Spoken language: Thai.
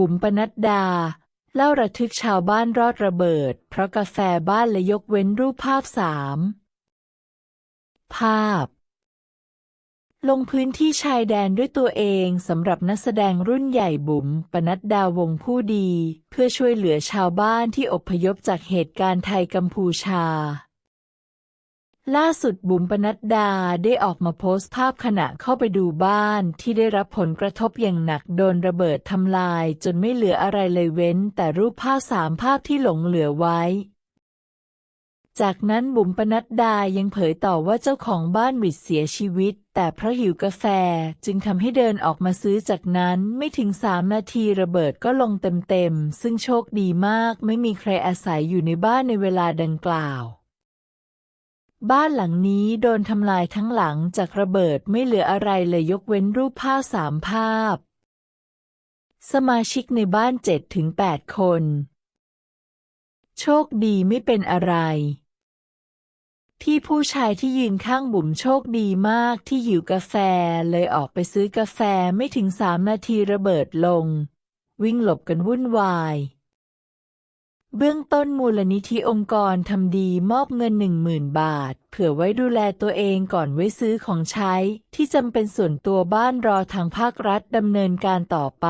บุ๋มปนัดดา เล่าระทึกชาวบ้านรอดระเบิด เพราะกาแฟบ้านและยกเว้นรูปภาพสามภาพ ลงพื้นที่ชายแดนด้วยตัวเองสำหรับนักแสดงรุ่นใหญ่บุ๋มปนัดดาวงผู้ดี เพื่อช่วยเหลือชาวบ้านที่อพยพจากเหตุการณ์ไทยกัมพูชา ล่าสุดบุ๋มปนัดดาได้ออกมาโพสต์ภาพขณะเข้าไปดูบ้านที่ได้รับผลกระทบอย่างหนักโดนระเบิดทำลาย จนไม่เหลืออะไรเลยเว้น แต่รูปภาพสามภาพที่หลงเหลือไว้ จากนั้นบุ๋มปนัดดายังเผยต่อว่าเจ้าของบ้านหวิดเสียชีวิต แต่เพราะหิวกาแฟจึงทำให้เดินออกมาซื้อจากนั้นไม่ถึงสามนาทีระเบิดก็ลงเต็มๆซึ่งโชคดีมากไม่มีใครอาศัยอยู่ในบ้านในเวลาดังกล่าว บ้านหลังนี้โดนทำลายทั้งหลังจากระเบิดไม่เหลืออะไรเลยยกเว้นรูปภาพสามภาพ สมาชิกในบ้านเจ็ดถึงแปดคน โชคดีไม่เป็นอะไร ที่ผู้ชายที่ยืนข้างบุ๋มโชคดีมากที่หิวกาแฟเลยออกไปซื้อกาแฟไม่ถึงสามนาทีระเบิดลง วิ่งหลบกันวุ่นวาย เบื้องต้นมูลนิธิองค์กรทำดีมอบเงินหนึ่งหมื่นบาท เผื่อไว้ดูแลตัวเองก่อนไว้ซื้อของใช้ ที่จำเป็นส่วนตัวบ้านรอทางภาครัฐดำเนินการต่อไป